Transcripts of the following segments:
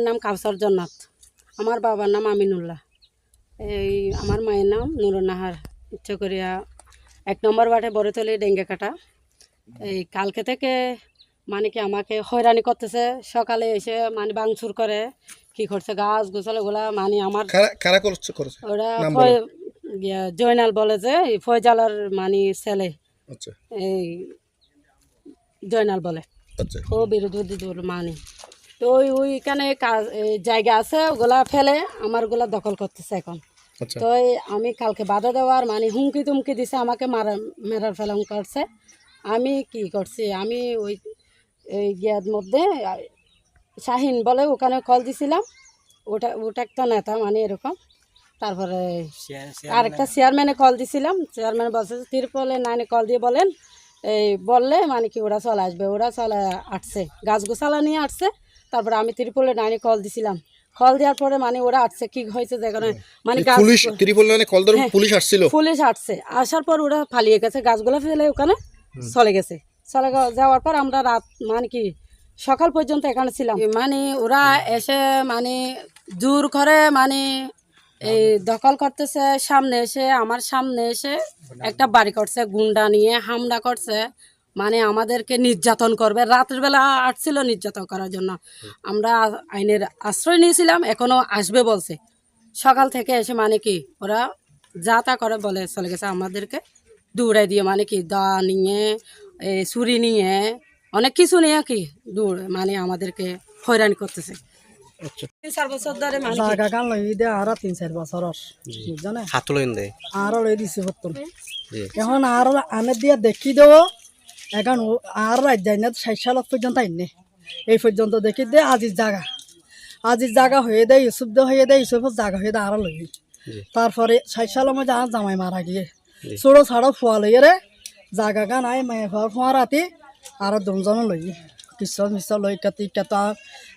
আমার নাম কাউসার জন্নাথ আমার বাবার নাম আমিনুল্লাহ। এই আমার মায়ের নাম নুরুন্নাহার। ইচ্ছে করিয়া এক নম্বর বাটে বড়তলি ডেঙ্গে কাটা। এই কালকে থেকে মানে কি আমাকে হয়রানি করতেছে। সকালে এসে মানে বাংচুর করে। কি করছে? গাছ গোছাল ওগুলা মানে আমার কারা কারা করছে ওরা জয়নাল বলে যে ফয়জালার মানে ছেলে। আচ্ছা। এই জয়নাল বলে। আচ্ছা। ও বিরোধী মানে। তো ওই ওইখানে কাজ জায়গা আছে ওগুলা ফেলে আমার ওগুলা দখল করতেছে এখন। আচ্ছা। তো আমি কালকে বাধা দেওয়ার মানে হুমকি তুমকি দিছে আমাকে মারা মেরার ফেলাম করছে। আমি কি করছি? আমি ওই এই গিয়ার মধ্যে শাহিন বলে ওখানে কল দিছিলাম। ওটা ওটা একটা নেতা মানে এরকম। তারপরে আরেকটা চেয়ারম্যানে কল দিছিলাম। চেয়ারম্যান বলছে তিরপলে নাইনে কল দিয়ে বলেন। এই বললে মানে কি ওরা চলে আসবে ওরা চলে আসছে। গাছ গোছালা নিয়ে আসছে। তারপরে আমি তিরপলে নাইনে কল দিছিলাম। কল দেওয়ার পরে মানে ওরা আসছে কি হয়েছে যেখানে মানে পুলিশ ত্রিপল লাইনে কল ধরে হ্যাঁ। পুলিশ আসছিল। পুলিশ আসছে। আসার পর ওরা পালিয়ে গেছে গাছগুলো ফেলে ওখানে চলে গেছে। চলে যাওয়ার পর আমরা রাত মানে কি সকাল পর্যন্ত এখানে ছিলাম। মানে ওরা এসে মানে জোর করে মানে এই দখল করতেছে সামনে এসে আমার সামনে এসে একটা বাড়ি করছে গুন্ডা নিয়ে হামলা করছে। মানে আমাদেরকে নির্যাতন করবে। রাতের বেলা আসছিল নির্যাতন করার জন্য। আমরা আইনের আশ্রয় নিয়েছিলাম এখনও আসবে বলছে। সকাল থেকে এসে মানে কি ওরা যা তা করে বলে চলে গেছে আমাদেরকে। দৌড়াই দিয়ে মানে কি দা নিয়ে এ, ছুরি নিয়ে অনেক কিছু নিয়ে কি দৌড় মানে আমাদেরকে হয়রানি করতেছে। আচ্ছা। তিন চার বছর ধরে মানে লই দে আর তিন চার বছরর বুঝছনে হাত লইন দে। আর লই দিছে এখন আর আনে দিয়ে দেখি দেও এখন আর রাত যায় না ষাট সাল পর্যন্ত আইনে এই পর্যন্ত দেখি দে আজির জাগা। আজির জাগা হয়ে দেয় ইউসুফ দে হয়ে দেয় ইউসুফের জাগা হয়ে দেয় আর লই। তারপরে ষাট সালের মধ্যে আর জামাই মারা গিয়ে। ছোড়ো ছাড়ো ফুয়া লইয়ে রে জাগা গান আয় মায়ে ফুয়া ফুয়া রাতি আর দুজন লই। কিশোর মিশর লই কাতি কেতা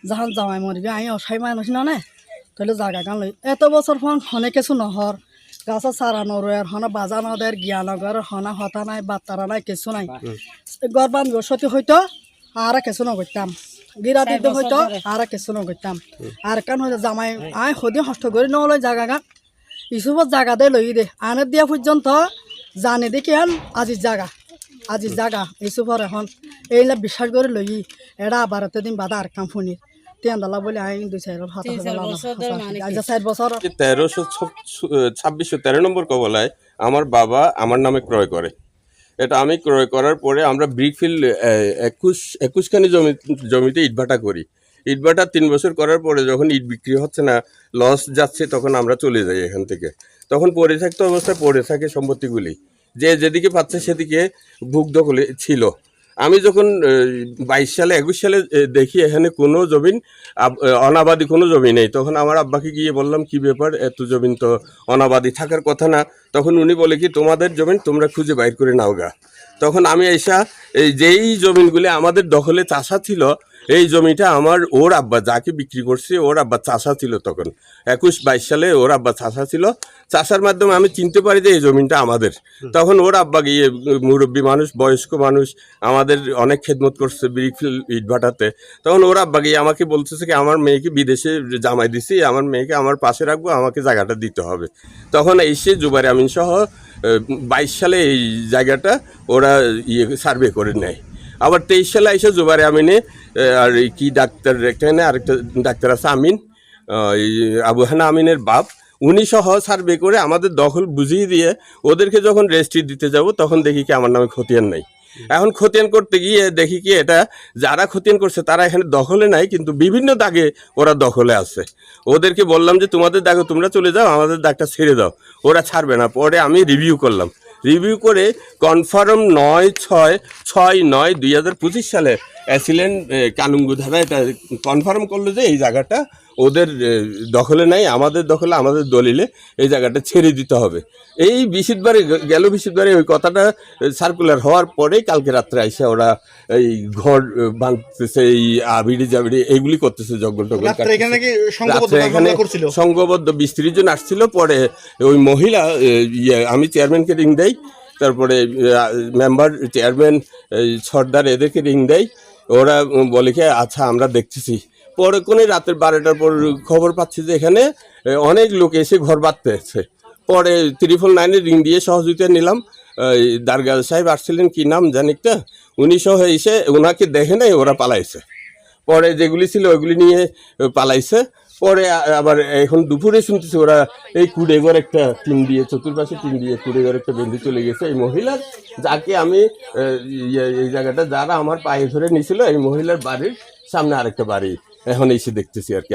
যাহান জামাই মরিবি আই অসাই মানুষ না নে। তাহলে জাগা গান লই। এত বছর ফোন হনে কিছু নহর গাছ সারা নরয়ের হনা বাজা নদের জ্ঞানগর হনা হতা নাই বাত্তারা নাই কিছু নাই। গর বান্ধব সতী হইতো আর কিছু নগরতাম গিরা দিতে হইতো আর কিছু নগরতাম আর কান হইতো জামাই আই সদি হস্ত করে নলয় জাগা গান ইসুবত জাগা দে লই দে। আনে দিয়া পর্যন্ত জানে দেখি আন আজির জাগা। আজির জাগা ইসুফর এখন। এইলা বিশ্বাস করে লই এরা আবার দিন বাদা আর কাম ফুনির তেরোশো ছাব্বিশশো তেরো নম্বর কবলায় আমার বাবা আমার নামে ক্রয় করে এটা আমি ক্রয় করার পরে আমরা ব্রিকফিল্ড একুশ একুশখানি জমি জমিতে ইটভাটা করি। ইটভাটা তিন বছর করার পরে যখন ইট বিক্রি হচ্ছে না লস যাচ্ছে তখন আমরা চলে যাই এখান থেকে। তখন পড়ে থাকতে অবস্থায় পড়ে থাকে সম্পত্তিগুলি। যে যেদিকে পাচ্ছে সেদিকে ভুগ দখলে ছিল। আমি যখন বাইশ সালে, একুশ সালে দেখি এখানে কোনো জমিন অনাবাদী কোনো জমি নেই। তখন আমার আব্বাকে গিয়ে বললাম, কি ব্যাপার? এত জমিন তো অনাবাদী, থাকার কথা না। তখন উনি বলে কি তোমাদের জমিন তোমরা খুঁজে বাইর করে নাও গা। তখন আমি এসা এই যেই জমিনগুলি আমাদের দখলে চাষা ছিল এই জমিটা আমার ওর আব্বা যাকে বিক্রি করছে ওর আব্বা চাষা ছিল তখন। একুশ বাইশ সালে ওর আব্বা চাষা ছিল। চাষার মাধ্যমে আমি চিনতে পারি যে এই জমিটা আমাদের। তখন ওর আব্বা গিয়ে মুরব্বী মানুষ বয়স্ক মানুষ আমাদের অনেক খেদমত করছে ব্রিকফিল ইটভাটাতে তখন ওর আব্বা গিয়ে আমাকে বলতেছে কি আমার মেয়েকে বিদেশে জামাই দিছি আমার মেয়েকে আমার পাশে রাখব আমাকে জায়গাটা দিতে হবে। তখন এসে জুবাইর আমিন সহ বাইশ সালে এই জায়গাটা ওরা ইয়ে সার্ভে করে নেয়। আবার তেইশ সালে এসে জুবারে আমিনে আর কি ডাক্তার একটা এখানে আরেকটা ডাক্তার আছে আমিন আবু হানা আমিনের বাপ, উনি সহ সার্ভে করে আমাদের দখল বুঝিয়ে দিয়ে ওদেরকে যখন রেজিস্ট্রি দিতে যাব, তখন দেখি কি আমার নামে খতিয়ান নাই। এখন খতিয়ান করতে গিয়ে দেখি কি এটা যারা খতিয়ান করছে, তারা এখানে দখলে নাই, কিন্তু বিভিন্ন দাগে ওরা দখলে আছে। ওদেরকে বললাম যে, তোমাদের দাগে তোমরা চলে যাও, আমাদের দাগটা ছেড়ে দাও। ওরা ছাড়বে না। পরে আমি রিভিউ করলাম। রিভিউ করে কনফার্ম নয় ছয় ছয় নয় দুই হাজার পঁচিশ সালে অ্যাসিলেন্ট কানুঙ্গু ধারা এটা কনফার্ম করল যে এই জায়গাটা ওদের দখলে নাই আমাদের দখলে আমাদের দলিলে এই জায়গাটা ছেড়ে দিতে হবে। এই বিশিতবারে গেল বিশিতবারে ওই কথাটা সার্কুলার হওয়ার পরে কালকে রাত্রে আইসা ওরা এই ঘর বাঁধতেছে এই আবিড়ি জাবিড়ি এইগুলি করতেছে জঙ্গল টগল সংঘবদ্ধ বিশ ত্রিশ জন আসছিল পরে ওই মহিলা ইয়ে আমি চেয়ারম্যানকে রিং দেই তারপরে মেম্বার চেয়ারম্যান সর্দার এদেরকে রিং দেয় ওরা বলে কি আচ্ছা আমরা দেখতেছি। পরে কোন রাতের বারোটার পর খবর পাচ্ছি যে এখানে অনেক লোক এসে ঘর বাঁধতেছে। পরে ত্রিপল নাইনে রিং দিয়ে সহযোগিতা নিলাম। দারগাল সাহেব আসছিলেন, কি নাম জানি তো উনি সহ এসে ওনাকে দেখে নাই, ওরা পালাইছে। পরে যেগুলি ছিল ওইগুলি নিয়ে পালাইছে। পরে আবার এখন দুপুরে শুনতেছি ওরা এই কুড়ে ঘর একটা টিম দিয়ে, চতুর্পাশে টিম দিয়ে কুড়ে ঘর একটা বেঁধে চলে গেছে। এই মহিলার যাকে আমি ইয়ে- এই জায়গাটা যারা আমার পায়ে ধরে নিয়েছিল, এই মহিলার বাড়ির সামনে আরেকটা বাড়ি। এখন এসে দেখতেছি আর কি।